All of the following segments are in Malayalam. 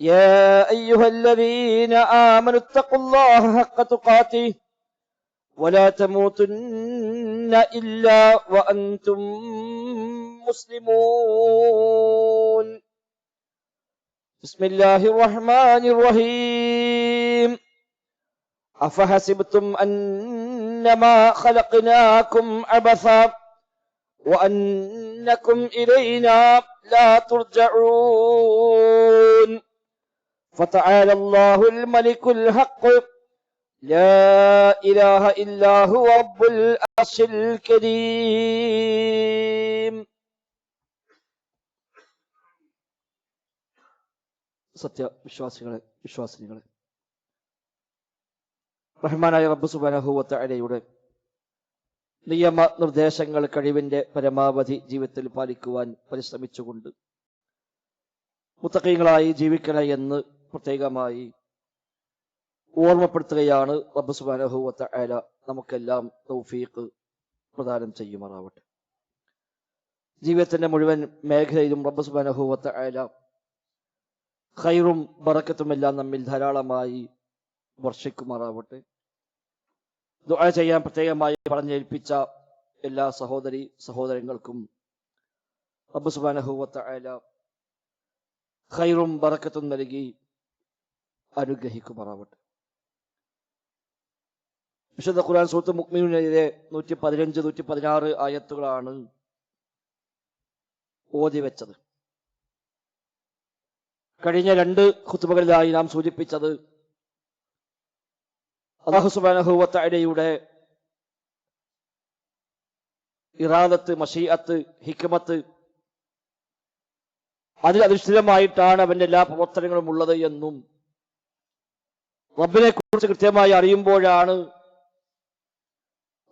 يا أيها الذين آمنوا اتقوا الله حق تقاته ولا تموتن إلا وأنتم مسلمون. بسم الله الرحمن الرحيم. أفحسبتم أنما خلقناكم عبثا وأنكم إلينا لا ترجعون. فتعالى الله الملك الحق لا إله إلا هو رب العرش الكريم സത്യ വിശ്വാസികളെ വിശ്വാസിനികളെ റഹ്മാനായ റബ്ബ് സുബാനഹുവത്ത അലയുടെ നിയമ നിർദ്ദേശങ്ങൾ കഴിവിന്റെ പരമാവധി ജീവിതത്തിൽ പാലിക്കുവാൻ പരിശ്രമിച്ചുകൊണ്ട് മുത്തക്കൈകളായി ജീവിക്കണ എന്ന് പ്രത്യേകമായി ഓർമ്മപ്പെടുത്തുകയാണ് റബ്ബ് സുബാനഹുവത്ത അല നമുക്കെല്ലാം തൗഫീഖ് പ്രദാനം ചെയ്യുമാറാവട്ടെ. ജീവിതത്തിന്റെ മുഴുവൻ മേഖലയിലും റബ്ബ് സുബാനഹുവത്ത അല ഖൈറും ബറക്കത്തുമെല്ലാം നമ്മിൽ ധാരാളമായി വർഷിക്കുമാറാവട്ടെ. ദുആ ചെയ്യാൻ പ്രത്യേകമായി പറഞ്ഞേൽപ്പിച്ച എല്ലാ സഹോദരി സഹോദരങ്ങൾക്കും റബ്ബ് സുബാനഹുവത്ത അല ഖൈറും ബറക്കത്തും നൽകി അനുഗ്രഹിക്കുമാറാവട്ടെ. വിശുദ്ധ ഖുർആൻ സുഹൃത്ത് മുക്മിനെതിരെ നൂറ്റി പതിനഞ്ച് നൂറ്റി പതിനാറ് ആയത്തുകളാണ് ഓതി വെച്ചത്. കഴിഞ്ഞ രണ്ട് ഖുത്തുബകളിലായി നാം സൂചിപ്പിച്ചത് അള്ളാഹു സുബാനഹുവത്തയുടെ ഇറാദത്ത് മഷീഅത്ത് ഹിക്മത്ത് അതിൽ അധിഷ്ഠിതമായിട്ടാണ് അവന്റെ എല്ലാ പ്രവർത്തനങ്ങളും ഉള്ളത് എന്നും റബ്ബിനെ കുറിച്ച് കൃത്യമായി അറിയുമ്പോഴാണ്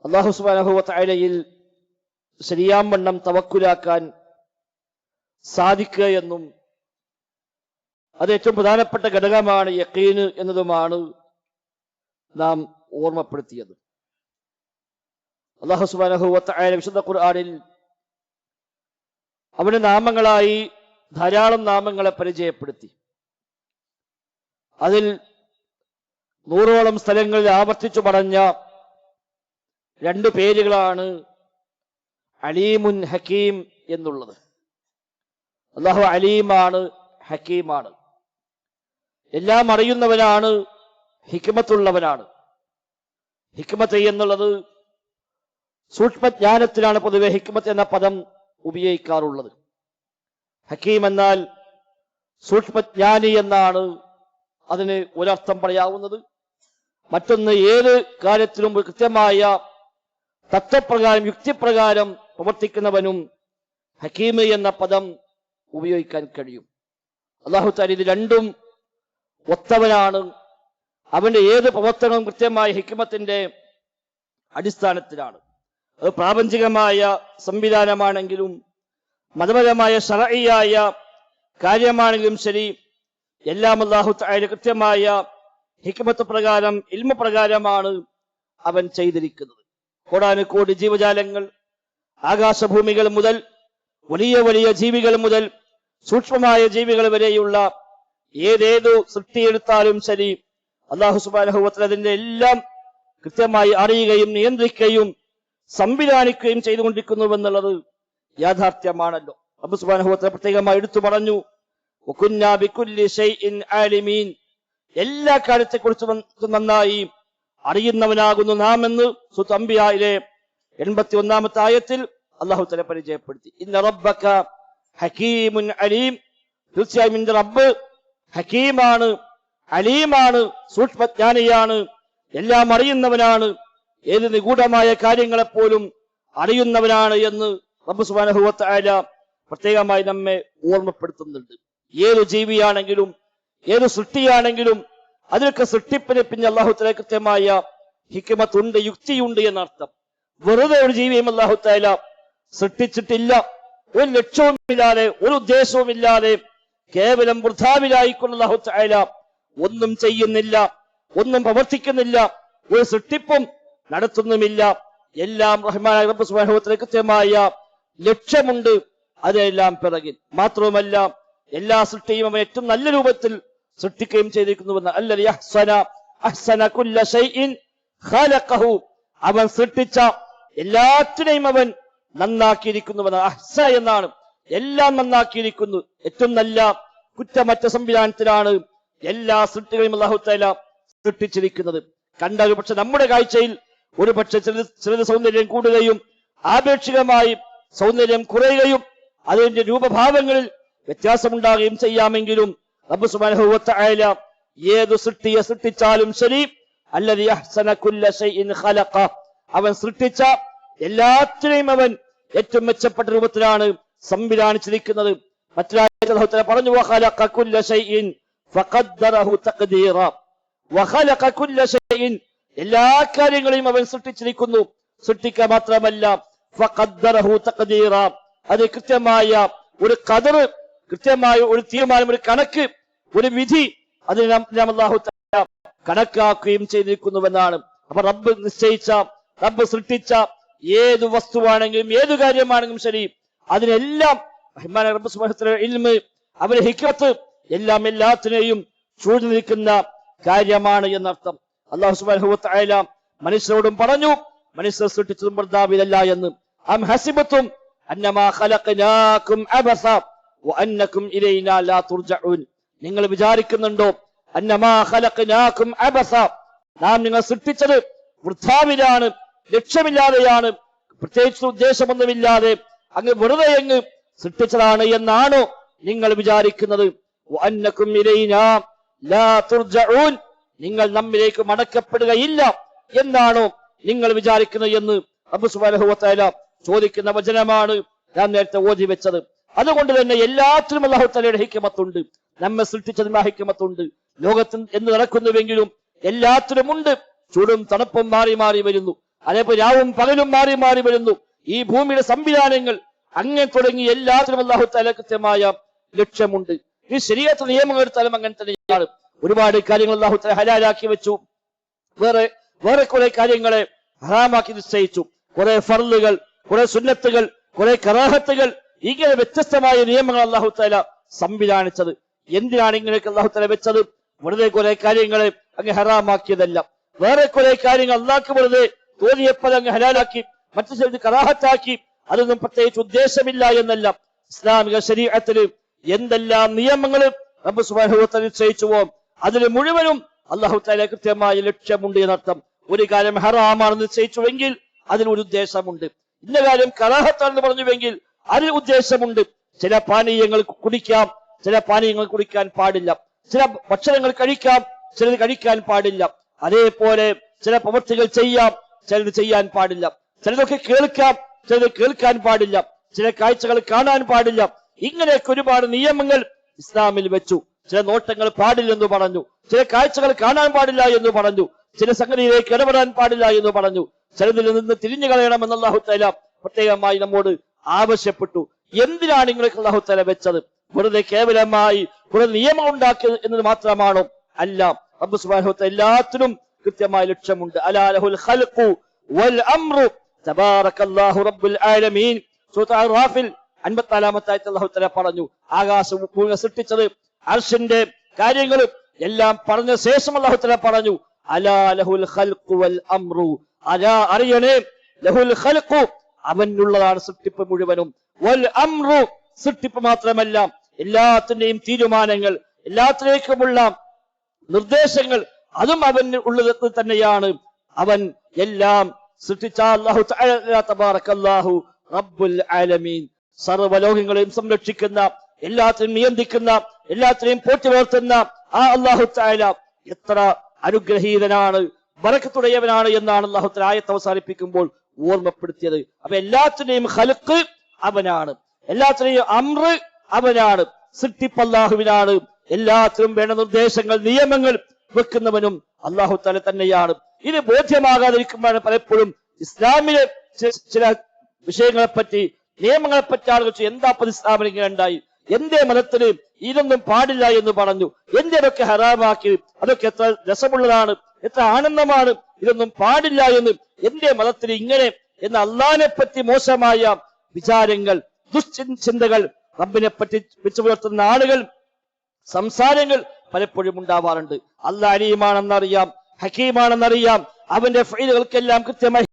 അള്ളാഹു സുബാനഹുവത്തയിൽ ശരിയാം വണ്ണം തവക്കുലാക്കാൻ സാധിക്കുക എന്നും അത് ഏറ്റവും പ്രധാനപ്പെട്ട ഘടകമാണ് യക്കീന് എന്നതുമാണ് നാം ഓർമ്മപ്പെടുത്തിയത്. അള്ളാഹു സുബാനഹുവത്ത വിശുദ്ധ ഖുർആാനിൽ അവന്റെ നാമങ്ങളായി ധാരാളം നാമങ്ങളെ പരിചയപ്പെടുത്തി. അതിൽ നൂറോളം സ്ഥലങ്ങളിൽ ആവർത്തിച്ചു പറഞ്ഞ രണ്ടു പേരുകളാണ് അലീമുൻ ഹക്കീം എന്നുള്ളത്. അള്ളാഹു അലീമാണ് ഹക്കീമാണ്. എല്ലാം അറിയുന്നവനാണ് ഹിക്മത്തുള്ളവനാണ്. ഹിക്മത്ത് എന്നുള്ളത് സൂക്ഷ്മജ്ഞാനത്തിനാണ് പൊതുവെ ഹിക്മത്ത് എന്ന പദം ഉപയോഗിക്കാറുള്ളത്. ഹക്കീം എന്നാൽ സൂക്ഷ്മജ്ഞാനി എന്നാണ് അതിന് ഒരർത്ഥം പറയാവുന്നത്. മറ്റൊന്ന് ഏത് കാര്യത്തിലും കൃത്യമായ തത്വപ്രകാരം യുക്തിപ്രകാരം പ്രവർത്തിക്കുന്നവനും ഹക്കീമ് എന്ന പദം ഉപയോഗിക്കാൻ കഴിയും. അള്ളാഹു താല ഇത് രണ്ടും ഒത്തവനാണ്. അവന്റെ ഏത് പ്രവർത്തനവും കൃത്യമായ ഹിക്മത്തിന്റെ അടിസ്ഥാനത്തിലാണ്. അത് പ്രാപഞ്ചികമായ സംവിധാനമാണെങ്കിലും മതപരമായ ഷറയായ കാര്യമാണെങ്കിലും ശരി എല്ലാം അള്ളാഹു താല കൃത്യമായ ഹിക്മത്ത് പ്രകാരം ഇൽമ പ്രകാരമാണ് അവൻ ചെയ്തിരിക്കുന്നത്. കോടാനുകോടി ജീവജാലങ്ങൾ ആകാശഭൂമികൾ മുതൽ വലിയ വലിയ ജീവികൾ മുതൽ സൂക്ഷ്മമായ ജീവികൾ വരെയുള്ള ഏതേതു സൃഷ്ടിയെടുത്താലും ശരി അള്ളാഹു സുബാനഹുവത്തിൽ അതിന്റെ എല്ലാം കൃത്യമായി അറിയുകയും നിയന്ത്രിക്കുകയും സംവിധാനിക്കുകയും ചെയ്തുകൊണ്ടിരിക്കുന്നുവെന്നുള്ളത് യാഥാർത്ഥ്യമാണല്ലോ. അബു സുബാനഹുബത്തെ പ്രത്യേകമായി എടുത്തു പറഞ്ഞു എല്ലാ കാര്യത്തെക്കുറിച്ചും നന്നായി അറിയുന്നവനാകുന്നു നാം എന്ന് സുതമ്പിയായിലെ എൺപത്തി ഒന്നാമത്തെ ആയത്തിൽ അള്ളാഹു തല പരിചയപ്പെടുത്തി. ഇന്ന് റബ്ബക്ക ഹക്കീമുൻ അലീം. തീർച്ചയായും ഇന്ന് റബ്ബ് ഹക്കീമാണ് അലീമാണ് സൂക്ഷ്മജ്ഞാനിയാണ് എല്ലാം അറിയുന്നവനാണ് ഏത് നിഗൂഢമായ കാര്യങ്ങളെപ്പോലും അറിയുന്നവനാണ് എന്ന് റബ്ബ് സുബാനഹുവത്ത് പ്രത്യേകമായി നമ്മെ ഓർമ്മപ്പെടുത്തുന്നുണ്ട്. ഏത് ജീവിയാണെങ്കിലും ഏത് സൃഷ്ടിയാണെങ്കിലും അതിലൊക്കെ സൃഷ്ടിപ്പിന് പിന്നെ അള്ളാഹുത്തല കൃത്യമായ ഹിക്കുമത്തുണ്ട് യുക്തിയുണ്ട് എന്നർത്ഥം. വെറുതെ ഒരു ജീവിയും അള്ളാഹുത്തല സൃഷ്ടിച്ചിട്ടില്ല. ഒരു ലക്ഷ്യവുമില്ലാതെ ഒരു ഉദ്ദേശവുമില്ലാതെ കേവലം വൃഥാവിലായിക്കൊണ്ട് അള്ളാഹുത്തല ഒന്നും ചെയ്യുന്നില്ല ഒന്നും പ്രവർത്തിക്കുന്നില്ല ഒരു സൃഷ്ടിപ്പും നടത്തുന്നുമില്ല. എല്ലാം റഹ്മാൻ റബ്ബ് സുബ്ഹാനഹു കൃത്യമായ ലക്ഷ്യമുണ്ട്. അതെല്ലാം പിറകിൽ. മാത്രവുമല്ല എല്ലാ സൃഷ്ടിയും അവൻ ഏറ്റവും നല്ല രൂപത്തിൽ സൃഷ്ടിക്കുകയും ചെയ്തിരിക്കുന്നുവെന്ന് ഖലഖഹു. അവൻ സൃഷ്ടിച്ച എല്ലാറ്റിനെയും അവൻ നന്നാക്കിയിരിക്കുന്നുവെന്ന് അഹ്സ എന്നാണ്. എല്ലാം നന്നാക്കിയിരിക്കുന്നു. ഏറ്റവും നല്ല കുറ്റമറ്റ സംവിധാനത്തിലാണ് എല്ലാ സൃഷ്ടികളും അള്ളാഹുത്തല സൃഷ്ടിച്ചിരിക്കുന്നത്. കണ്ട ഒരു പക്ഷെ നമ്മുടെ കാഴ്ചയിൽ ഒരു പക്ഷെ ചിലത് ചിലത് സൗന്ദര്യം കൂടുകയും ആപേക്ഷികമായി സൗന്ദര്യം കുറയുകയും അതിന്റെ രൂപഭാവങ്ങളിൽ വ്യത്യാസമുണ്ടാകുകയും ചെയ്യാമെങ്കിലും റബ്ബ് സുബ്ഹാനഹു വ തആല ഏത് സൃഷ്ടിയെ സൃഷ്ടിച്ചാലും ശരി. അല്ലതി അഹ്സന കുല്ല ഖലഖ. അവൻ സൃഷ്ടിച്ച എല്ലാത്തിനെയും അവൻ ഏറ്റവും മെച്ചപ്പെട്ട രൂപത്തിലാണ് സംവിധാനിച്ചിരിക്കുന്നത്. മറ്റൊരാഴ്ച പറഞ്ഞു ഫഖദ്ദറഹു വഖലഖ കുല്ല എല്ലാ കാര്യങ്ങളെയും അവൻ സൃഷ്ടിച്ചിരിക്കുന്നു. സൃഷ്ടിക്കുക മാത്രമല്ല ഫഖദ്ദറഹു അത് കൃത്യമായ ഒരു കതറ് കൃത്യമായ ഒരു തീരുമാനം ഒരു കണക്ക് ഒരു വിധി അതിന് നാം അള്ളാഹു കണക്കാക്കുകയും ചെയ്തിരിക്കുന്നുവെന്നാണ്. അപ്പൊ റബ്ബ് നിശ്ചയിച്ച റബ്ബ് സൃഷ്ടിച്ച ഏത് വസ്തുവാണെങ്കിലും ഏത് കാര്യമാണെങ്കിലും ശരി അതിനെല്ലാം റഹ്മാൻ റബ്ബ് സുബ്ഹാനഹു ഇൽമ് അവരെ ഹിക്കത്ത് എല്ലാം എല്ലാത്തിനെയും ചൂഴ്ന്നു നിൽക്കുന്ന കാര്യമാണ് എന്നർത്ഥം. അള്ളാഹു സുബ്ഹാനഹു വതആല മനുഷ്യരോടും പറഞ്ഞു മനുഷ്യർ സൃഷ്ടിച്ചതും പ്രതാപിതല്ല എന്ന്. അം ഹസിബത്തും അന്നമാ ഖലഖനാകും അബസ. നിങ്ങൾ വിചാരിക്കുന്നുണ്ടോ? നാം നിങ്ങൾ സൃഷ്ടിച്ചത് വൃദ്ധാവിലാണ് ലക്ഷ്യമില്ലാതെയാണ് പ്രത്യേകിച്ച് ഉദ്ദേശമൊന്നുമില്ലാതെ അങ്ങ് വെറുതെ അങ്ങ് സൃഷ്ടിച്ചതാണ് എന്നാണോ നിങ്ങൾ വിചാരിക്കുന്നത്? നിങ്ങൾ നമ്മിലേക്ക് മടക്കപ്പെടുകയില്ല എന്നാണോ നിങ്ങൾ വിചാരിക്കുന്നത് എന്ന് അബു ചോദിക്കുന്ന വചനമാണ് ഞാൻ നേരത്തെ ഓതി വെച്ചത്. അതുകൊണ്ട് തന്നെ എല്ലാത്തിനും അള്ളാഹു തലയുടെ ഹിക്കമത്തുണ്ട് നമ്മെ സൃഷ്ടിച്ചതിന് ഹിക്കമത്തുണ്ട് ലോകത്തിൽ എന്ന് നടക്കുന്നുവെങ്കിലും എല്ലാത്തിനുമുണ്ട് ചൂടും തണുപ്പും മാറി മാറി വരുന്നു. അതേപോലെ രാവും പകലും മാറി മാറി വരുന്നു. ഈ ഭൂമിയുടെ സംവിധാനങ്ങൾ അങ്ങനെ തുടങ്ങി എല്ലാത്തിനും അള്ളാഹു തല കൃത്യമായ ലക്ഷ്യമുണ്ട്. ഈ ശരീരത്തെ നിയമങ്ങൾ എടുത്താലും അങ്ങനെ തന്നെയാണ്. ഒരുപാട് കാര്യങ്ങൾ അള്ളാഹു തല ഹലാലാക്കി വെച്ചു. വേറെ വേറെ കുറെ കാര്യങ്ങളെ ഹറാമാക്കി നിശ്ചയിച്ചു. കുറെ ഫർലുകൾ കുറെ സുന്നത്തുകൾ കുറെ കറാഹത്തുകൾ ഇങ്ങനെ വ്യത്യസ്തമായ നിയമങ്ങൾ അള്ളാഹു തല സംവിധാനിച്ചത്. എന്തിനാണ് ഇങ്ങനെയൊക്കെ അള്ളാഹു തല വെച്ചത്? വെറുതെ കുറെ കാര്യങ്ങളെ അങ്ങ് ഹറാമാക്കിയതല്ല. വേറെ കുറെ കാര്യങ്ങൾ അള്ളാഹ്ക്ക് വെറുതെ തോന്നിയപ്പോൾ അങ്ങ് ഹലാലാക്കി മറ്റു ചിലത് കറാഹത്താക്കി അതൊന്നും പ്രത്യേകിച്ച് ഉദ്ദേശമില്ല എന്നല്ല. ഇസ്ലാമിക ശരീരത്തിന് എന്തെല്ലാം നിയമങ്ങൾ റബ്ബ് തആല നിശ്ചയിച്ചുവോ അതിന് മുഴുവനും അള്ളാഹു തല കൃത്യമായ ലക്ഷ്യമുണ്ട് എന്നർത്ഥം. ഒരു കാര്യം ഹറാമാണെന്ന് നിശ്ചയിച്ചുവെങ്കിൽ അതിനൊരു ഉദ്ദേശമുണ്ട്. ഇന്ന കാര്യം കറാഹത്താണെന്ന് പറഞ്ഞുവെങ്കിൽ അതിന് ഉദ്ദേശമുണ്ട്. ചില പാനീയങ്ങൾ കുടിക്കാം ചില പാനീയങ്ങൾ കുടിക്കാൻ പാടില്ല. ചില ഭക്ഷണങ്ങൾ കഴിക്കാം ചിലത് കഴിക്കാൻ പാടില്ല. അതേപോലെ ചില പ്രവൃത്തികൾ ചെയ്യാം ചിലത് ചെയ്യാൻ പാടില്ല. ചിലതൊക്കെ കേൾക്കാം ചിലത് കേൾക്കാൻ പാടില്ല. ചില കാഴ്ചകൾ കാണാൻ പാടില്ല. ഇങ്ങനെയൊക്കെ ഒരുപാട് നിയമങ്ങൾ ഇസ്ലാമിൽ വെച്ചു. ചില നോട്ടങ്ങൾ പാടില്ലെന്ന് പറഞ്ഞു. ചില കാഴ്ചകൾ കാണാൻ പാടില്ല എന്ന് പറഞ്ഞു. ചില സംഗതിയിലേക്ക് ഇടപെടാൻ പാടില്ല എന്ന് പറഞ്ഞു. ചിലതിൽ നിന്ന് തിരിഞ്ഞു കളയണം എന്നുള്ള പ്രത്യേകമായി നമ്മോട് ആവശ്യപ്പെട്ടു. എന്തിനാണ് നിങ്ങൾക്ക് അള്ളാഹു തല വെച്ചത്? വെറുതെ കേവലമായി കുറെ നിയമം ഉണ്ടാക്കിയത് എന്നത് മാത്രമാണോ? അല്ല. വ തആല എല്ലാത്തിനും കൃത്യമായ ലക്ഷ്യമുണ്ട്. അലാലഹുൽ ഖൽഖു വൽ അംറു. ആലമീൻ. പറഞ്ഞു. ആകാശം സൃഷ്ടിച്ചത് അർഷിന്റെ കാര്യങ്ങളും എല്ലാം പറഞ്ഞ ശേഷം അല്ലാഹു തല പറഞ്ഞു. അലാ ലഹുൽ ഖൽഖു വൽ അംറു. അലാ അറിയണേ ലഹുൽ ഖൽഖു. അവനുള്ളതാണ് സൃഷ്ടിപ്പ് മുഴുവനും. വൽ അംറു സൃഷ്ടിപ്പ് മാത്രമല്ല എല്ലാത്തിന്റെയും തീരുമാനങ്ങൾ എല്ലാത്തിലേക്കുമുള്ള നിർദ്ദേശങ്ങൾ അതും അവന് ഉള്ളത് തന്നെയാണ്. അവൻ എല്ലാം സൃഷ്ടിച്ച റബ്ബുൽ ആലമീൻ. സർവലോകങ്ങളെയും സംരക്ഷിക്കുന്ന എല്ലാത്തിനും നിയന്ത്രിക്കുന്ന എല്ലാത്തിനെയും പോറ്റി വളർത്തുന്ന ആ അള്ളാഹു തആല എത്ര അനുഗ്രഹീതനാണ് വരക്കത്തുടയവനാണ് എന്നാണ് തആല ആയത്ത് അവസാനിപ്പിക്കുമ്പോൾ ഓർമ്മപ്പെടുത്തിയത്. അപ്പൊ എല്ലാത്തിന്റെയും ഹലുക്ക് അവനാണ്. എല്ലാത്തിനെയും അമ്ര് അവനാണ്. സൃഷ്ടിപ്പല്ലാഹുവിനാണ് എല്ലാത്തിനും വേണ്ട നിർദ്ദേശങ്ങൾ നിയമങ്ങൾ വെക്കുന്നവനും അള്ളാഹു തല തന്നെയാണ്. ഇത് ബോധ്യമാകാതിരിക്കുമ്പോഴാണ് പലപ്പോഴും ഇസ്ലാമിലെ ചില വിഷയങ്ങളെ പറ്റി നിയമങ്ങളെ പറ്റി ആളുകൾ എന്താ ഇസ്ലാമിൽ ഇങ്ങനെ ഉണ്ടായി എന്റെ മതത്തിന് ഇതൊന്നും പാടില്ല എന്ന് പറഞ്ഞു. എന്റെ അതൊക്കെ ഹറാമാക്കി? അതൊക്കെ എത്ര രസമുള്ളതാണ് എത്ര ആനന്ദമാണ്. ഇതൊന്നും പാടില്ല എന്ന് എന്റെ മതത്തിന് ഇങ്ങനെ എന്ന അള്ളഹാനെ പറ്റി മോശമായ വിചാരങ്ങൾ ദുശ്ചിന്തകൾ റബ്ബിനെ പറ്റി വെച്ചു പുലർത്തുന്ന ആളുകൾ സംസാരങ്ങൾ പലപ്പോഴും ഉണ്ടാവാറുണ്ട്. അല്ല അലിയുമാണെന്നറിയാം ഹക്കീമാണെന്നറിയാം അവന്റെ ഫൈലുകൾക്കെല്ലാം കൃത്യമായി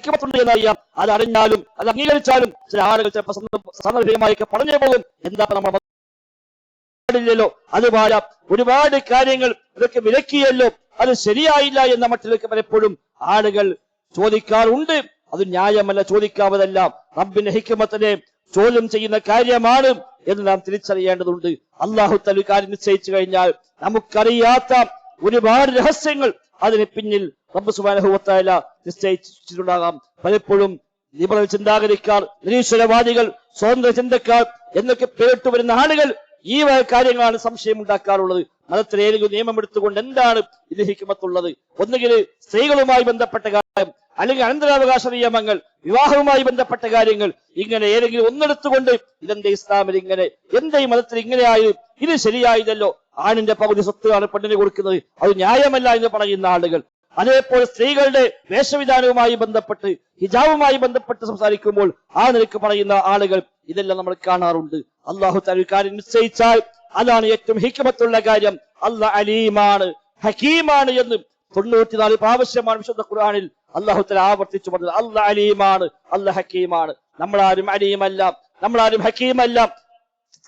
ഹിക്മത്തുണ്ട് എന്നറിയാം അത് അറിഞ്ഞാലും അത് അംഗീകരിച്ചാലും ചില ആളുകൾ ചിലപ്പോൾ സന്ദർഭ- പറഞ്ഞു പോകും. എന്താ നമ്മൾ പാടില്ലല്ലോ അത് പാടാം ഒരുപാട് കാര്യങ്ങൾ ഇതൊക്കെ വിലക്കിയല്ലോ. അത് ശരിയായില്ല എന്ന മട്ടിലേക്ക് പലപ്പോഴും ആളുകൾ ചോദിക്കാറുണ്ട്. അത് ന്യായമല്ല ചോദിക്കാവതല്ല റബ്ബിന്റെ ഹിക്കുമത്തിനെ ചോദ്യം ചെയ്യുന്ന കാര്യമാണ് എന്ന് നാം തിരിച്ചറിയേണ്ടതുണ്ട്. അള്ളാഹു തലു കാര്യം നിശ്ചയിച്ചു കഴിഞ്ഞാൽ നമുക്കറിയാത്ത ഒരുപാട് രഹസ്യങ്ങൾ അതിന് പിന്നിൽ റബ്ബ് സുബാനഹുവത്തായ നിശ്ചയിച്ചിട്ടുണ്ടാകാം. പലപ്പോഴും ലിബറൽ ചിന്താഗതിക്കാർ നിരീശ്വരവാദികൾ സ്വതന്ത്ര ചിന്തക്കാർ എന്നൊക്കെ പേരിട്ട് വരുന്ന ആളുകൾ ഈ കാര്യങ്ങളാണ് സംശയം ഉണ്ടാക്കാറുള്ളത് മതത്തിൽ ഏതെങ്കിലും നിയമം എടുത്തുകൊണ്ട് എന്താണ് ഇത് ഹിക്കുമത്തുള്ളത് ഒന്നുകിൽ സ്ത്രീകളുമായി ബന്ധപ്പെട്ട കാര്യം അല്ലെങ്കിൽ അനന്തരാവകാശ നിയമങ്ങൾ വിവാഹവുമായി ബന്ധപ്പെട്ട കാര്യങ്ങൾ ഇങ്ങനെ ഏതെങ്കിലും ഒന്നെടുത്തുകൊണ്ട് ഇതെന്റെ ഇസ്ലാമിൽ ഇങ്ങനെ എന്റെ ഈ മതത്തിൽ ഇങ്ങനെയായാലും ഇത് ശരിയായതല്ലോ. ആണിന്റെ പകുതി സ്വത്താണ് പെണ്ണിന് കൊടുക്കുന്നത്. അത് ന്യായമല്ല എന്ന് പറയുന്ന ആളുകൾ. അതേപോലെ സ്ത്രീകളുടെ വേഷവിധാനവുമായി ബന്ധപ്പെട്ട് ഹിജാബുമായി ബന്ധപ്പെട്ട് സംസാരിക്കുമ്പോൾ ആ നിലയ്ക്ക് പറയുന്ന ആളുകൾ ഇതെല്ലാം നമ്മൾ കാണാറുണ്ട്. അള്ളാഹു താല കാര്യം നിശ്ചയിച്ചാൽ അതാണ് ഏറ്റവും ഹിക്കമത്തുള്ള കാര്യം. അല്ല അലീമാണ് ഹക്കീമാണ് എന്ന് തൊണ്ണൂറ്റിനാല് പ്രാവശ്യമാണ് വിശുദ്ധ ഖുർആാനിൽ അള്ളാഹു തല ആവർത്തിച്ചു പറഞ്ഞത്. അല്ല അലീമാണ് അല്ല ഹക്കീമാണ്. നമ്മളാരും അലീമല്ല നമ്മളാരും ഹക്കീമല്ല.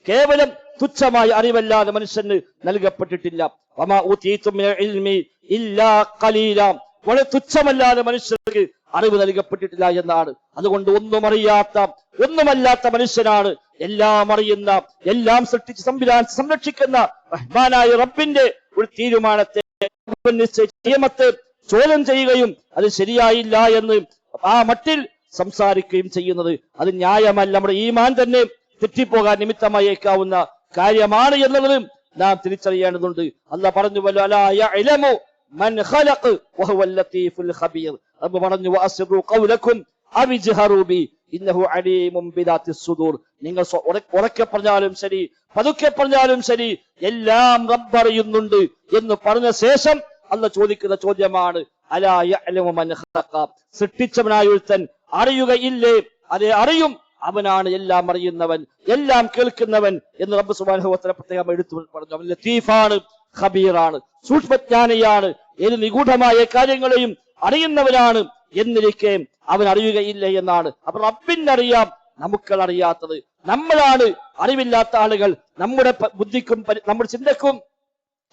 കേവലം തുച്ഛമായ അറിവല്ലാതെ മനുഷ്യന് നൽകപ്പെട്ടിട്ടില്ല. വളരെ തുച്ഛമല്ലാതെ മനുഷ്യർക്ക് അറിവ് നൽകപ്പെട്ടിട്ടില്ല എന്നാണ്. അതുകൊണ്ട് ഒന്നും അറിയാത്ത ഒന്നുമല്ലാത്ത മനുഷ്യനാണ് എല്ലാം അറിയുന്ന എല്ലാം സൃഷ്ടിച്ച് സംവിധാനം സംരക്ഷിക്കുന്ന റഹ്മാനായ റബ്ബിന്റെ ഒരു തീരുമാനത്തെ നിയമത്തെ ചോദ്യം ചെയ്യുകയും അത് ശരിയായില്ല എന്ന് ആ മട്ടിൽ സംസാരിക്കുകയും ചെയ്യുന്നത് അത് ന്യായമല്ല. നമ്മുടെ ഈമാൻ തന്നെ തെറ്റിപ്പോകാൻ നിമിത്തമായേക്കാവുന്ന കാര്യമാണ് എന്നുള്ളത് നാം തിരിച്ചറിയേണ്ടതുണ്ട്. അല്ല പറഞ്ഞു പറഞ്ഞു ഇന്നഹു അലീമും സുദൂർ. നിങ്ങൾ ഉറക്കെ പറഞ്ഞാലും ശരി പതുക്കെ പറഞ്ഞാലും ശരി എല്ലാം റബ്ബറിയുന്നുണ്ട് എന്ന് പറഞ്ഞ ശേഷം അല്ല ചോദിക്കുന്ന ചോദ്യമാണ് സൃഷ്ടിച്ചവനായ അറിയുകയില്ലേ? അതെ അറിയും. അവനാണ് എല്ലാം അറിയുന്നവൻ എല്ലാം കേൾക്കുന്നവൻ എന്ന് റബ്ബ് തആല പ്രത്യേകം എടുത്തു പറഞ്ഞു. അവൻ ലത്തീഫാണ് ഖബീറാണ് സൂക്ഷ്മജ്ഞാനിയാണ് ഏത് നിഗൂഢമായ കാര്യങ്ങളെയും അറിയുന്നവനാണ്. എന്നിരിക്കെ അവൻ അറിയുകയില്ല എന്നാണ്. അപ്പൊ റബ്ബിനറിയാം നമുക്കൾ അറിയാത്തത് നമ്മളാണ് അറിവില്ലാത്ത ആളുകൾ. നമ്മുടെ ബുദ്ധിക്കും നമ്മുടെ ചിന്തക്കും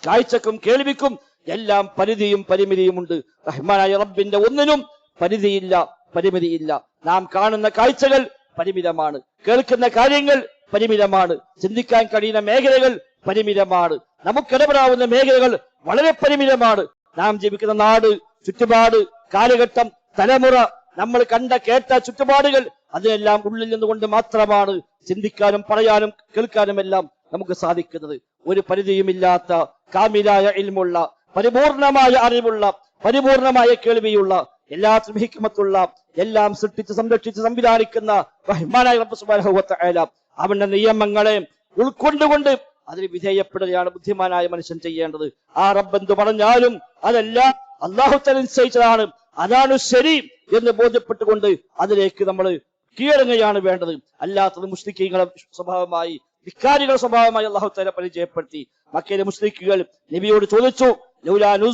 കാഴ്ചക്കും കേൾവിക്കും എല്ലാം പരിധിയും പരിമിതിയും ഉണ്ട്. റഹ്മാനായ റബ്ബിന്റെ ഒന്നിനും പരിധിയില്ല പരിമിതിയില്ല. നാം കാണുന്ന കാഴ്ചകൾ പരിമിതമാണ്. കേൾക്കുന്ന കാര്യങ്ങൾ പരിമിതമാണ്. ചിന്തിക്കാൻ കഴിയുന്ന മേഖലകൾ പരിമിതമാണ്. നമുക്കിടപെടാവുന്ന മേഖലകൾ വളരെ പരിമിതമാണ്. നാം ജീവിക്കുന്ന നാട് ചുറ്റുപാട് കാലഘട്ടം തലമുറ നമ്മൾ കണ്ട കേട്ട ചുറ്റുപാടുകൾ അതിനെല്ലാം ഉള്ളിൽ നിന്നുകൊണ്ട് മാത്രമാണ് ചിന്തിക്കാനും പറയാനും കേൾക്കാനും എല്ലാം നമുക്ക് സാധിക്കുന്നത്. ഒരു പരിധിയുമില്ലാത്ത കാമിലായ ഇൽമുള്ള പരിപൂർണമായ അറിവുള്ള പരിപൂർണമായ കേൾവിയുള്ള എല്ലാ ഹിക്മത്തുള്ള എല്ലാം സൃഷ്ടിച്ച് സംരക്ഷിച്ച് സംവിധാനിക്കുന്ന റഹ്മാനായ റബ്ബ് സുബ്ഹാനഹു അവന്റെ നിയമങ്ങളെ ഉൾക്കൊണ്ടുകൊണ്ട് അതിന് വിധേയപ്പെടുകയാണ് ബുദ്ധിമാനായ മനുഷ്യൻ ചെയ്യേണ്ടത്. ആ റബ്ബ് പറഞ്ഞാലും അതെല്ലാം അള്ളാഹു നിശ്ചയിച്ചതാണ്. അതാണ് ശരി എന്ന് ബോധ്യപ്പെട്ടുകൊണ്ട് അതിലേക്ക് നമ്മൾ കീഴടങ്ങുകയാണ് വേണ്ടത്. അല്ലാത്തത് മുസ്ലിഖീങ്ങളെ സ്വഭാവമായി ധിക്കാരികൾ സ്വഭാവമായി അള്ളാഹു തല പരിചയപ്പെടുത്തി. മക്കയിലെ മുസ്ലിഖുകൾ നബിയോട് ചോദിച്ചു എന്നാണ്.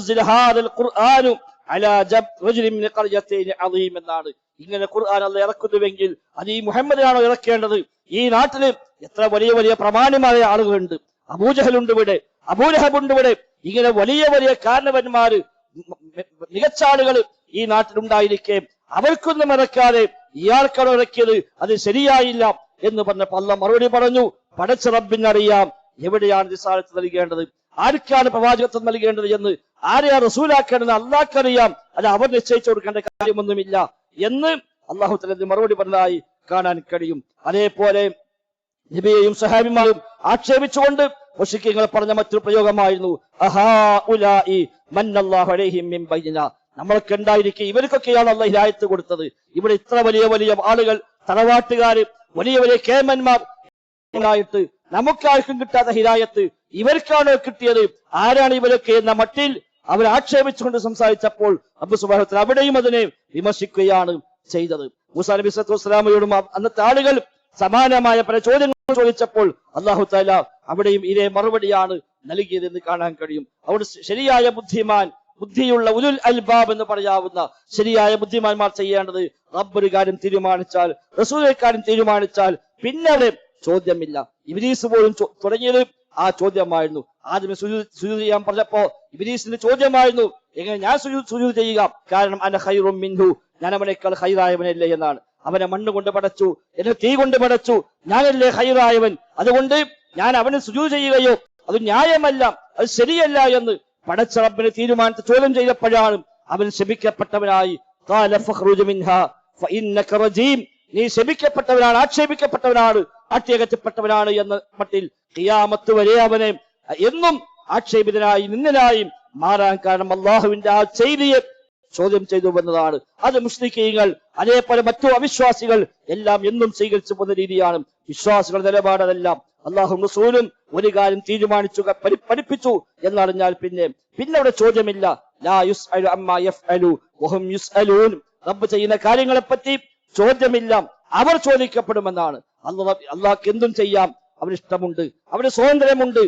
ഇങ്ങനെ ഖുർആൻ അല്ല ഇറക്കുന്നുവെങ്കിൽ അത് ഈ മുഹമ്മദിനാണോ ഇറക്കേണ്ടത്? ഈ നാട്ടിൽ എത്ര വലിയ വലിയ പ്രമാണിമായ ആളുകളുണ്ട്. അബൂജഹലുണ്ട് ഇവിടെ അബൂലഹബുണ്ട് ഇവിടെ. ഇങ്ങനെ വലിയ വലിയ കാരണവന്മാര് മികച്ച ആളുകൾ ഈ നാട്ടിലുണ്ടായിരിക്കെ അവർക്കൊന്നും ഇറക്കാതെ ഇയാൾക്കാണ് ഇറക്കിയത്. അത് ശരിയായില്ല എന്ന് പറഞ്ഞ അല്ല മറുപടി പറഞ്ഞു പടച്ച റബ്ബിനറിയാം എവിടെയാണ് റിസാലത്ത് നൽകേണ്ടത്? ആർക്കാണ് പ്രവാചകത്വം നൽകേണ്ടത് എന്ന്? ആരെയാ റസൂലാക്കേണ്ടത്? അള്ളാഹ്ക്കറിയാം അത് അവർ നിശ്ചയിച്ചു കൊടുക്കേണ്ട കാര്യമൊന്നുമില്ല. എന്ന് അള്ളാഹു തല മറുപടി പറഞ്ഞതായി കാണാൻ കഴിയും. അതേപോലെ നബിയെയും സഹാബിമാരും ആക്ഷേപിച്ചുകൊണ്ട് മുഷിക്കങ്ങൾ പറഞ്ഞ മറ്റൊരു പ്രയോഗമായിരുന്നു. അഹാ ഉലായി മന്നല്ലാഹു അലൈഹിം മിൻ ബൈനിന. നമ്മൾക്ക് ഉണ്ടായിരിക്കും ഇവർക്കൊക്കെയാണ് അള്ള ഹിദായത്ത് കൊടുത്തത്. ഇവിടെ ഇത്ര വലിയ വലിയ ആളുകൾ തറവാട്ടുകാർ വലിയ വലിയ കേമന്മാർ ായിട്ട് നമുക്കാർക്കും കിട്ടാത്ത ഹിദായത്ത് ഇവർക്കാണോ കിട്ടിയത്? ആരാണ് ഇവരൊക്കെ എന്ന മട്ടിൽ അവർ ആക്ഷേപിച്ചുകൊണ്ട് സംസാരിച്ചപ്പോൾ അബ്ബു സുബാഹത്തിൽ അവിടെയും അതിനെ വിമർശിക്കുകയാണ് ചെയ്തത്. മൂസാ നബി വസ്സലാമയോടും അന്നത്തെ ആളുകൾ സമാനമായ പല ചോദ്യങ്ങൾ ചോദിച്ചപ്പോൾ അള്ളാഹു താല അവിടെയും ഇതേ മറുപടിയാണ് നൽകിയതെന്ന് കാണാൻ കഴിയും. അവിടെ ശരിയായ ബുദ്ധിമാൻ ബുദ്ധിയുള്ള ഉലുൽ അൽബാബ് എന്ന് പറയാവുന്ന ശരിയായ ബുദ്ധിമാന്മാർ ചെയ്യേണ്ടത് റബ്ബ് ഒരു കാര്യം തീരുമാനിച്ചാൽ റസൂൽ കാര്യം തീരുമാനിച്ചാൽ പിന്നെ ചോദ്യമില്ല. ഇബിലീസ് പോലും തുടങ്ങിയത് ആ ചോദ്യമായിരുന്നു. ആദ്യമേ സുജൂദ് ചെയ്യാൻ പറഞ്ഞപ്പോ ഇബിലീസിന്റെ ചോദ്യമായിരുന്നു. എങ്ങനെ ഞാൻ സുജൂദ് ചെയ്യുക? കാരണം അന ഹൈറും മിൻഹു ഞാൻ അവനേക്കാൾ ഹൈറായവനല്ലേ എന്നാണ്. അവനെ മണ്ണ് കൊണ്ട് പടച്ചു എന്നെ തീ കൊണ്ട് പടച്ചു ഞാനല്ലേ ഹൈറായവൻ അതുകൊണ്ട് ഞാൻ അവന് സുജൂദ് ചെയ്യുകയോ അത് ന്യായമല്ല അത് ശരിയല്ല എന്ന് പടച്ചറപ്പിന് തീരുമാനത്തെ ചോദ്യം ചെയ്തപ്പോഴാണ് അവൻ ശപിക്കപ്പെട്ടവനായി. നീ ശപിക്കപ്പെട്ടവനാണ് ആക്ഷേപിക്കപ്പെട്ടവനാണ് ആക്ഷേപിക്കപ്പെട്ടവനാണ് എന്ന മട്ടിൽ കിയാമത്ത് വരെ അവനെ എന്നും ആക്ഷേപിതനായി നിന്നനായും മാറാൻ കാരണം അള്ളാഹുവിന്റെ ആ ചെയ്തിയെ ചോദ്യം ചെയ്തു വന്നതാണ് അത് മുസ്ലിക്കീങ്ങൾ അതേപോലെ മറ്റു അവിശ്വാസികൾ എല്ലാം എന്നും സ്വീകരിച്ചു പോകുന്ന രീതിയാണ്. വിശ്വാസികളുടെ നിലപാടതെല്ലാം അള്ളാഹു റസൂലും ഒരു കാര്യം തീരുമാനിച്ചു പഠിപ്പിച്ചു എന്നറിഞ്ഞാൽ പിന്നെ പിന്നെ അവിടെ ചോദ്യമില്ല. റബ്ബ് ചെയ്യുന്ന കാര്യങ്ങളെ പറ്റി ചോദ്യമില്ല. അവർ ചോദിക്കപ്പെടുമെന്നാണ്. അള്ളാഹ് അള്ളാഹ്ക്ക് എന്തും ചെയ്യാം. അവർ ഇഷ്ടമുണ്ട് അവന് സ്വാതന്ത്ര്യമുണ്ട്.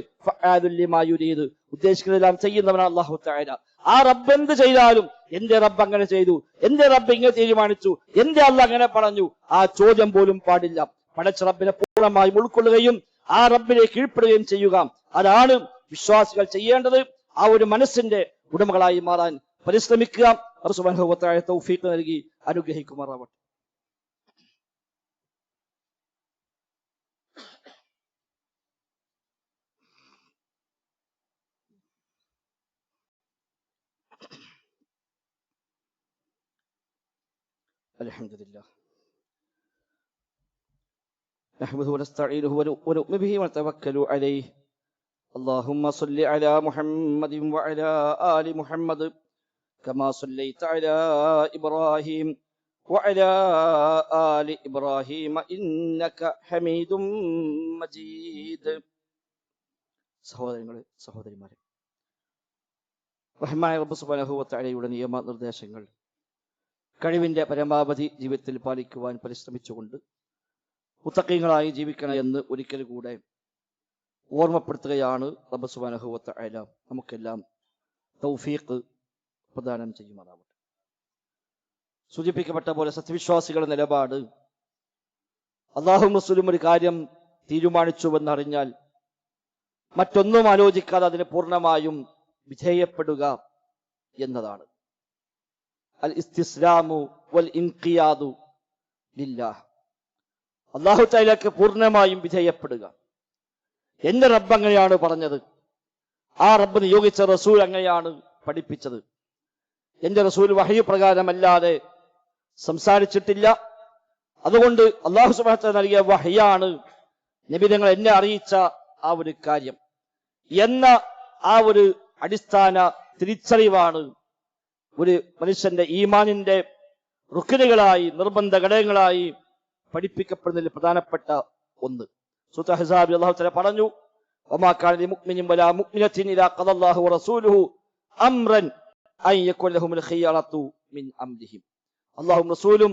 യുരീദ്. ഉദ്ദേശിക്കുന്നതെല്ലാം ചെയ്യുന്നവനാണ് അള്ളാഹു തആല. ആ റബ്ബ് എന്ത് ചെയ്താലും എന്റെ റബ്ബ് അങ്ങനെ ചെയ്തു. എന്റെ റബ്ബ് ഇങ്ങനെ തീരുമാനിച്ചു. എന്റെ അള്ള അങ്ങനെ പറഞ്ഞു. ആ ചോദ്യം പോലും പാടില്ല. പടച്ച റബ്ബിനെ പൂർണമായും ഉൾക്കൊള്ളുകയും ആ റബ്ബിനെ കീഴ്പ്പെടുകയും ചെയ്യുക അതാണ് വിശ്വാസികൾ ചെയ്യേണ്ടത് ആ ഒരു മനസ്സിന്റെ ഉടമകളായി മാറാൻ പരിശ്രമിക്കുക അവർ സുബ്ഹാനഹു വ തആല തൗഫീഖ് നൽകി അനുഗ്രഹിക്കുമാറാവട്ടെ الحمد لله نحمده ونستعينه ونؤ- ونؤمن به ونتوكل عليه اللهم صل على محمد وعلى آل محمد كما صليت على إبراهيم وعلى آل إبراهيم إنك حميد مجيد സഹോദരങ്ങളെ സഹോദരിമാരെ റഹ്മാൻ റബ്ബ് സുബ്ഹാനഹു വ തആലയുടെ നിയമ നിർദ്ദേശങ്ങൾ കഴിവിന്റെ പരമാവധി ജീവിതത്തിൽ പാലിക്കുവാൻ പരിശ്രമിച്ചുകൊണ്ട് മുത്തക്കീങ്ങളായി ജീവിക്കണം എന്ന് ഒരിക്കൽ കൂടെ ഓർമ്മപ്പെടുത്തുകയാണ് റബ്ബ് സുബ്ഹാനഹു വ തആല നമുക്കെല്ലാം തൗഫീഖ് പ്രദാനം ചെയ്യുമാറാവട്ടെ. സൂചിപ്പിക്കപ്പെട്ട പോലെ സത്യവിശ്വാസികളുടെ നിലപാട്. അള്ളാഹു മുസ്ലിം ഒരു കാര്യം തീരുമാനിച്ചുവെന്നറിഞ്ഞാൽ മറ്റൊന്നും ആലോചിക്കാതെ അതിന് പൂർണമായും വിധേയപ്പെടുക എന്നതാണ്. അൽ ഇസ്തിസ്ലാമു വൽ ഇൻഖിയാദു ലില്ലാഹ്. അള്ളാഹു തൈലക്ക് പൂർണമായും വിധേയപ്പെടുക. എന്റെ റബ്ബ് അങ്ങനെയാണ് പറഞ്ഞത്. ആ റബ്ബ് നിയോഗിച്ച റസൂൽ അങ്ങനെയാണ് പഠിപ്പിച്ചത്. എന്റെ റസൂൽ വഹയു പ്രകാരമല്ലാതെ സംസാരിച്ചിട്ടില്ല. അതുകൊണ്ട് അള്ളാഹു സുബാന നൽകിയ വഹയാണ് നിബിധങ്ങൾ എന്നെ അറിയിച്ച ആ ഒരു കാര്യം. എന്ന ആ ഒരു അടിസ്ഥാന തിരിച്ചറിവാണ് ഒരു മനുഷ്യന്റെ ഈമാനിന്റെ റുക്കിനുകളായി നിർബന്ധ ഘടകങ്ങളായി പഠിപ്പിക്കപ്പെടുന്നതിൽ പ്രധാനപ്പെട്ട ഒന്ന്. സൂത്ര ഹിസാബി അള്ളാഹു തല പറഞ്ഞു റസൂലും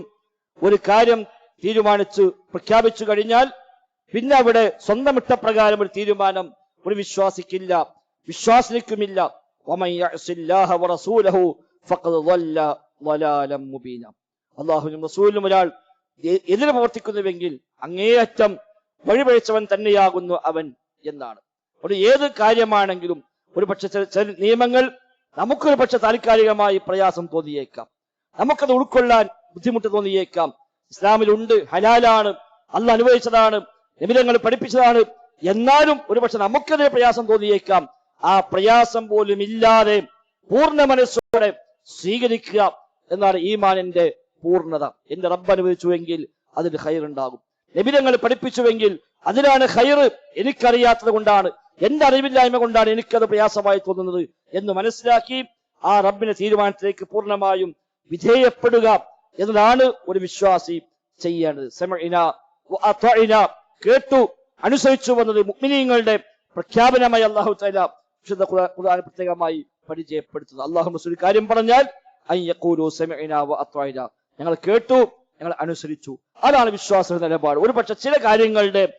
ഒരു കാര്യം തീരുമാനിച്ചു പ്രഖ്യാപിച്ചു കഴിഞ്ഞാൽ പിന്നെ അവിടെ സ്വന്തം ഇഷ്ടപ്രകാരം ഒരു തീരുമാനം ഒരു വിശ്വാസിക്കില്ല വിശ്വാസിക്കുമില്ല അള്ളാഹു റസൂലും ഒരാൾ എതിര് പ്രവർത്തിക്കുന്നുവെങ്കിൽ അങ്ങേയറ്റം വഴിപഴിച്ചവൻ തന്നെയാകുന്നു അവൻ എന്നാണ്. ഒരു ഏത് കാര്യമാണെങ്കിലും ഒരു പക്ഷെ ചില നിയമങ്ങൾ നമുക്കൊരു പക്ഷെ താൽക്കാലികമായി പ്രയാസം തോന്നിയേക്കാം. നമുക്കത് ഉൾക്കൊള്ളാൻ ബുദ്ധിമുട്ട് തോന്നിയേക്കാം. ഇസ്ലാമിലുണ്ട് ഹലാലാണ് അന്ന് അനുഭവിച്ചതാണ് നിമിതങ്ങൾ പഠിപ്പിച്ചതാണ്. എന്നാലും ഒരുപക്ഷെ നമുക്കതിന് പ്രയാസം തോന്നിയേക്കാം. ആ പ്രയാസം പോലും ഇല്ലാതെ പൂർണ മനസ്സോടെ സ്വീകരിക്കുക എന്നാണ് ഈമാനിന്റെ പൂർണത. എന്റെ റബ്ബ് അനുവദിച്ചുവെങ്കിൽ അതിന് ഹൈറുണ്ടാകും നബിതങ്ങൾ പഠിപ്പിച്ചുവെങ്കിൽ അതിനാണ് ഹൈർ എനിക്കറിയാത്തത് കൊണ്ടാണ്. എന്റെ അറിവില്ലായ്മ കൊണ്ടാണ് എനിക്കത് പ്രയാസമായി തോന്നുന്നത് എന്ന് മനസ്സിലാക്കി ആ റബ്ബിന്റെ തീരുമാനത്തിലേക്ക് പൂർണമായും വിധേയപ്പെടുക എന്നതാണ് ഒരു വിശ്വാസി ചെയ്യേണ്ടത്. കേട്ടു അനുസരിച്ചു വന്നത് മുഗ്മിനീങ്ങളുടെ പ്രഖ്യാപനമായി അള്ളാഹു തആല വിശുദ്ധ ഖുർആൻ പ്രത്യേകമായി പരിചയപ്പെടുത്തുന്നത് അള്ളാഹു റസൂൽ കാര്യം പറഞ്ഞാൽ സമഇന വഅതഇന ഞങ്ങൾ കേട്ടു ഞങ്ങൾ അനുസരിച്ചു. അതാണ് വിശ്വാസ നിലപാട്. ഒരു പക്ഷെ ചില കാര്യങ്ങളുടെ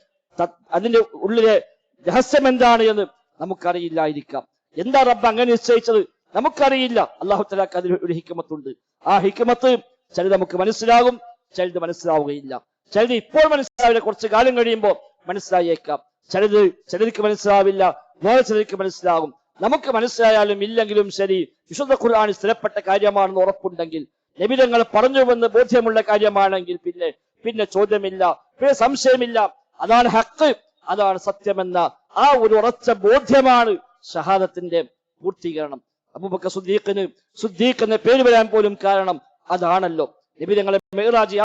അതിന്റെ ഉള്ളിലെ രഹസ്യം എന്താണ് എന്ന് നമുക്കറിയില്ലായിരിക്കാം. എന്താ റബ്ബ് അങ്ങനെ നിശ്ചയിച്ചത്? നമുക്കറിയില്ല. അള്ളാഹു തലാക്ക് അതിൽ ഒരു ഹിക്കമത്തുണ്ട് ആ ഹിക്കമത്ത് ചിലത് നമുക്ക് മനസ്സിലാകും ചിലത് മനസ്സിലാവുകയില്ല. ചിലത് ഇപ്പോൾ മനസ്സിലാവില്ല. കുറച്ച് കാലം കഴിയുമ്പോൾ മനസ്സിലായേക്കാം. ചിലത് ചിലർക്ക് മനസ്സിലാവില്ല. വേറെ ചിലർക്ക് മനസ്സിലാകും. നമുക്ക് മനസ്സിലായാലും ഇല്ലെങ്കിലും ശരി വിശുദ്ധ ഖുർആൻ സ്ഥിരപ്പെട്ട കാര്യമാണെന്ന് ഉറപ്പുണ്ടെങ്കിൽ നബിതങ്ങൾ പറഞ്ഞുവെന്ന് ബോധ്യമുള്ള കാര്യമാണെങ്കിൽ പിന്നെ പിന്നെ ചോദ്യമില്ല പിന്നെ സംശയമില്ല. അതാണ് ഹക്ക് അതാണ് സത്യമെന്ന ആ ഒരു ഉറച്ച ബോധ്യമാണ് ഷഹാദത്തിന്റെ പൂർത്തീകരണം. അബൂബക്കർ സുദ്ദീഖിന് സുദ്ദീഖ് എന്ന പേര് വരാൻ പോലും കാരണം അതാണല്ലോ. നിബിതങ്ങളെ മേറാജ്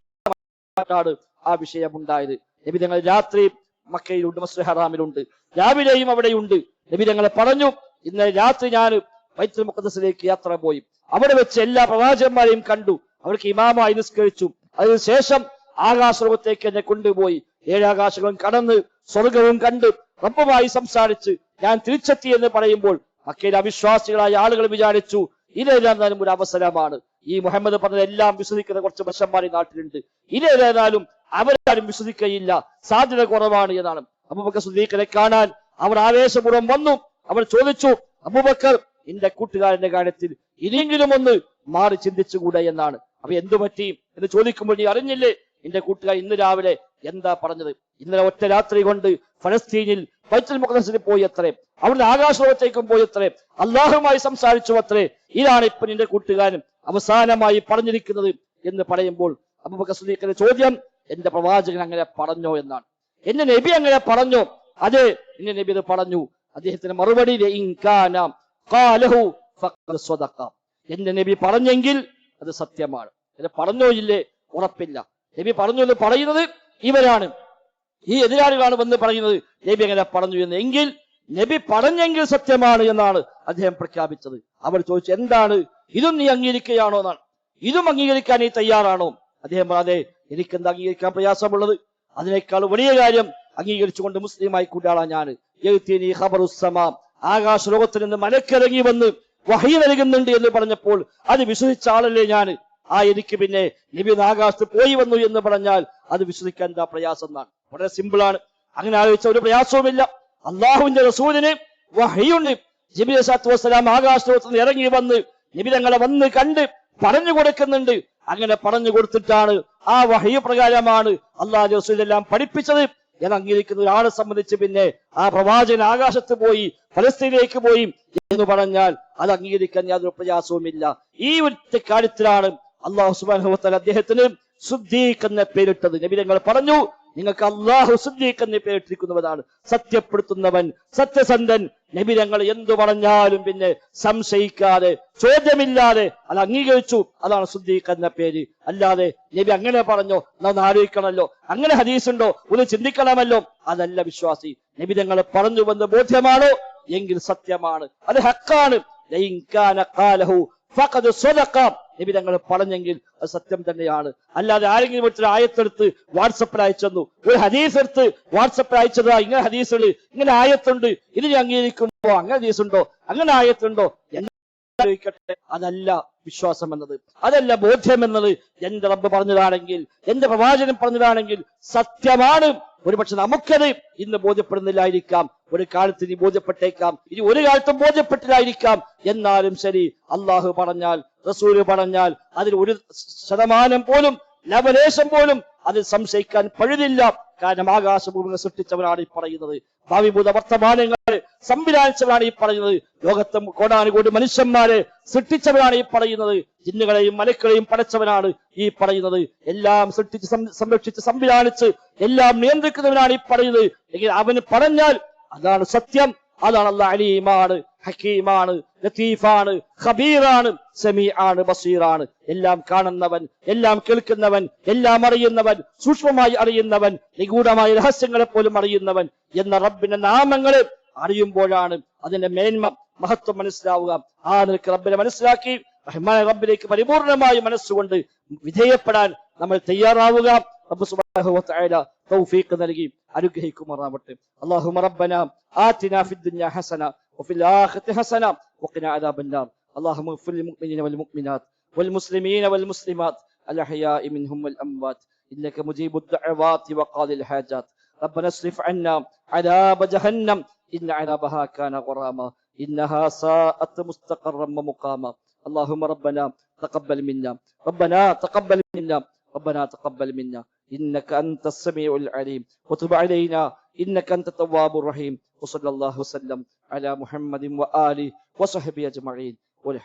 ആ വിഷയമുണ്ടായത്. നിബിതങ്ങൾ രാത്രി മക്കയിലുണ്ട് മസ്ലഹറാമിലുണ്ട് ഹറാമിലുണ്ട്. രാവിലെയും അവിടെയുണ്ട്. നിബിതങ്ങളെ പറഞ്ഞു ഇന്നലെ രാത്രി ഞാൻ ബൈത്തുൽ മുഖദ്സിലേക്ക് യാത്ര പോയി. അവിടെ വെച്ച് എല്ലാ പ്രവാചകന്മാരെയും കണ്ടു. അവർക്ക് ഇമാമായി നിസ്കരിച്ചു. അതിനുശേഷം ആകാശലോകത്തേക്ക് എന്നെ കൊണ്ടുപോയി. ഏഴാകാശങ്ങളും കടന്ന് സ്വർഗവും കണ്ട് റബ്ബുമായി സംസാരിച്ച് ഞാൻ തിരിച്ചെത്തി എന്ന് പറയുമ്പോൾ മക്കയിലെ അവിശ്വാസികളായ ആളുകൾ വിചാരിച്ചു ഇതേതായാലും ഒരു അവസരമാണ്. ഈ മുഹമ്മദ് പറഞ്ഞത് എല്ലാം വിശ്വസിക്കുന്ന കുറച്ച് മനുഷ്യന്മാർ നാട്ടിലുണ്ട്. ഇതേതായാലും അവരാരും വിശ്വസിക്കയില്ല സാധ്യത കുറവാണ് എന്നാണ്. അബൂബക്കർ സുദ്ദീഖിനെ കാണാൻ അവർ ആവേശപൂർവം വന്നു. അവർ ചോദിച്ചു അബൂബക്കർ എന്റെ കൂട്ടുകാരന്റെ കാര്യത്തിൽ ഇനിയെങ്കിലും ഒന്ന് മാറി ചിന്തിച്ചുകൂടെ എന്നാണ്. അപ്പൊ എന്തു പറ്റി എന്ന് ചോദിക്കുമ്പോൾ നീ അറിഞ്ഞില്ലേ? എന്റെ കൂട്ടുകാർ ഇന്ന് രാവിലെ എന്താ പറഞ്ഞത്? ഇന്നലെ ഒറ്റ രാത്രി കൊണ്ട് ഫലസ്തീനിൽ ബൈത്തുൽ മുഖദ്സിൽ പോയി അത്രേ. അവിടുന്ന് ആകാശലോകത്തേക്കും പോയി അത്രേ. അള്ളാഹുമായി സംസാരിച്ചു അത്രേ. ഇതാണ് ഇപ്പൊ നിന്റെ കൂട്ടുകാരൻ അവസാനമായി പറഞ്ഞിരിക്കുന്നത് എന്ന് പറയുമ്പോൾ അബൂബക്കർ സുദ്ദീഖിന്റെ ചോദ്യം എന്റെ പ്രവാചകൻ അങ്ങനെ പറഞ്ഞോ എന്നാണ്. എന്റെ നബി അങ്ങനെ പറഞ്ഞോ? അതെ എന്റെ നബി അത് പറഞ്ഞു. അദ്ദേഹത്തിന്റെ മറുപടി "ലഇൻ കാന ഖാലഹു ഫഖദ് സ്വദഖ." എന്റെ നബി പറഞ്ഞെങ്കിൽ അത് സത്യമാണ്. പറഞ്ഞോ ഇല്ലേ? ഉറപ്പില്ല. നബി പറഞ്ഞു എന്ന് പറയുന്നത് ഇവരാണ്. ഈ എതിരാളികളാണ് വന്ന് പറയുന്നത്. നബി അങ്ങനെ പറഞ്ഞു എന്ന്. എങ്കിൽ നബി പറഞ്ഞെങ്കിൽ സത്യമാണ് എന്നാണ് അദ്ദേഹം പ്രഖ്യാപിച്ചത്. അവർ ചോദിച്ചു എന്താണ്? ഇതും നീ അംഗീകരിക്കുകയാണോ എന്നാണ്. ഇതും അംഗീകരിക്കാൻ നീ തയ്യാറാണോ? അദ്ദേഹം പറയാതെ എനിക്കെന്ത് അംഗീകരിക്കാൻ പ്രയാസമുള്ളത്? അതിനേക്കാൾ വലിയ കാര്യം അംഗീകരിച്ചുകൊണ്ട് മുസ്ലിമായി കൂടാളാ ഞാൻ ആകാശ ലോകത്തിൽ നിന്ന് മലക്കിറങ്ങി വന്ന് വഹി നൽകുന്നുണ്ട് എന്ന് പറഞ്ഞപ്പോൾ അത് വിശ്വസിച്ച ആളല്ലേ ഞാൻ? ആ എനിക്ക് പിന്നെ നബി ആകാശത്ത് പോയി വന്നു എന്ന് പറഞ്ഞാൽ അത് വിശ്വസിക്കാൻ എന്താ പ്രയാസം എന്നാണ്. വളരെ സിമ്പിൾ ആണ് അങ്ങനെ ആലോചിച്ച ഒരു പ്രയാസവുമില്ല. അള്ളാഹുവിന്റെ റസൂലിന് വഹിയുണ്ട്. ജിബി അസാത്തു വസ്സലാം നിന്ന് ഇറങ്ങി വന്ന് നിബിതങ്ങളെ വന്ന് കണ്ട് പറഞ്ഞു കൊടുക്കുന്നുണ്ട്. അങ്ങനെ പറഞ്ഞു കൊടുത്തിട്ടാണ് ആ വഹയ പ്രകാരമാണ് അള്ളാഹു റസൂലെല്ലാം പഠിപ്പിച്ചത്. എന്ന് അംഗീകരിക്കുന്ന ഒരാളെ സംബന്ധിച്ച് പിന്നെ ആ പ്രവാചകൻ ആകാശത്ത് പോയി ഫലസ്തീനിലേക്ക് പോയി എന്ന് പറഞ്ഞാൽ അത് അംഗീകരിക്കാൻ യാതൊരു പ്രയാസവുമില്ല. ഈ ഒരു കാര്യത്തിലാണ് അള്ളാഹു സുബാൻ അദ്ദേഹത്തിന് സുദ്ദീഖ് എന്ന പേരിട്ടത്. നബി തങ്ങൾ പറഞ്ഞു നിങ്ങൾക്ക് അള്ളാഹു സുദ്ദീഖ് എന്ന് പേരിട്ടിരിക്കുന്നവരാണ് സത്യപ്പെടുത്തുന്നവൻ സത്യസന്ധൻ. നബിരങ്ങൾ എന്തു പറഞ്ഞാലും പിന്നെ സംശയിക്കാതെ ചോദ്യമില്ലാതെ അത് അംഗീകരിച്ചു. അതാണ് സുദ്ദീഖ് എന്ന പേര്. അല്ലാതെ നബി അങ്ങനെ പറഞ്ഞോ നാം ആലോചിക്കണമല്ലോ. അങ്ങനെ ഹദീസുണ്ടോ? ഒന്ന് ചിന്തിക്കണമല്ലോ. അതല്ല വിശ്വാസി. നബി ഞങ്ങൾ പറഞ്ഞു വന്ന് ബോധ്യമാണോ? എങ്കിൽ സത്യമാണ്. അത് ഹക്കാണ്. ഞങ്ങൾ നബി തങ്ങൾ പറഞ്ഞെങ്കിൽ അത് സത്യം തന്നെയാണ്. അല്ലാതെ ആരെങ്കിലും ഒരു ആയത്തെടുത്ത് വാട്സപ്പിൽ അയച്ചെന്നു ഒരു ഹദീസ് എടുത്ത് വാട്സപ്പിൽ അയച്ചതാ ഇങ്ങനെ ഹദീസുകൾ ഇങ്ങനെ ആയത്തുണ്ട് ഇതിനെ അംഗീകരിക്കുമ്പോ അങ്ങനെ ഹദീസുണ്ടോ? അങ്ങനെ ആയത്തുണ്ടോ? ആലോചിക്കട്ടെ? അതല്ല വിശ്വാസം എന്നത് അതല്ല ബോധ്യം എന്നത് എന്റെ റബ്ബ് പറഞ്ഞതാണെങ്കിൽ എന്റെ പ്രവാചകൻ പറഞ്ഞതാണെങ്കിൽ സത്യമാണ്. ഒരുപക്ഷെ നമുക്കത് ഇന്ന് ബോധ്യപ്പെടുന്നില്ലായിരിക്കാം. ഒരു കാലത്ത് ഇനി ബോധ്യപ്പെട്ടേക്കാം. ഇനി ഒരു കാലത്തും ബോധ്യപ്പെട്ടില്ലായിരിക്കാം. എന്നാലും ശരി അള്ളാഹു പറഞ്ഞാൽ റസൂൽ പറഞ്ഞാൽ അതിൽ ഒരു ശതമാനം പോലും ലവലേശം പോലും അതിൽ സംശയിക്കാൻ പഴുതില്ല. കാരണം ആകാശഭൂമികൾ സൃഷ്ടിച്ചവനാണ് ഈ പറയുന്നത്. ഭാവിഭൂത വർത്തമാനങ്ങൾ സംവിധാനിച്ചവരാണ് ഈ പറയുന്നത്. ലോകത്തെ കോടാനുകോടി മനുഷ്യന്മാരെ സൃഷ്ടിച്ചവരാണ് ഈ പറയുന്നത്. ജിന്നുകളെയും മലക്കളെയും പടച്ചവനാണ് ഈ പറയുന്നത്. എല്ലാം സൃഷ്ടിച്ച് സംരക്ഷിച്ച് സംവിധാനിച്ച് എല്ലാം നിയന്ത്രിക്കുന്നവനാണ് ഈ പറയുന്നത്. എങ്കിൽ അവന് പറഞ്ഞാൽ അതാണ് സത്യം. അതാണ് അനിയുമാണ് അലീമാണ്. ഹക്കീമാണ് ലത്തീഫാണ് ഖബീറാണ് സമീആണ് ബസീറാണ് എല്ലാം കാണുന്നവൻ എല്ലാം കേൾക്കുന്നവൻ എല്ലാം അറിയുന്നവൻ സൂക്ഷ്മമായി അറിയുന്നവൻ നിഗൂഢമായ രഹസ്യങ്ങളെ പോലും അറിയുന്നവൻ എന്ന റബ്ബിന്റെ നാമങ്ങളെ അറിയുമ്പോഴാണ് അതിന്റെ മേന്മ മഹത്വം മനസ്സിലാവുക ആ നിലക്ക് റബ്ബിനെ മനസ്സിലാക്കി റഹ്മാൻ റബ്ബിലേക്ക് പരിപൂർണമായി മനസ്സുകൊണ്ട് വിധേയപ്പെടാൻ നമ്മൾ തയ്യാറാവുക റബ്ബ് സുബ്ഹാനഹു വ തആല തൗഫീഖ് നൽകി അനുഗ്രഹിക്കുമാറാവട്ടെ اللهم ربنا آتنا في الدنيا حسنة وفي الآخرة حسنة وقنا عذاب النار. اللهم اغفر للمؤمنين والمؤمنات والمسلمين والمسلمات الأحياء منهم والأموات. إنك مجيب الدعوات وقاضي الحاجات. ربنا اصرف عنا عذاب جهنم إن عذابها كان غراما إنها ساءت مستقرا ومقاما. اللهم ربنا تقبل منا. ربنا تقبل منا. ربنا تقبل منا. إنك أنت السميع العليم وتب علينا إنك أنت التواب الرحيم وصلى الله وسلم على محمد وآله وصحبه أجمعين والحمد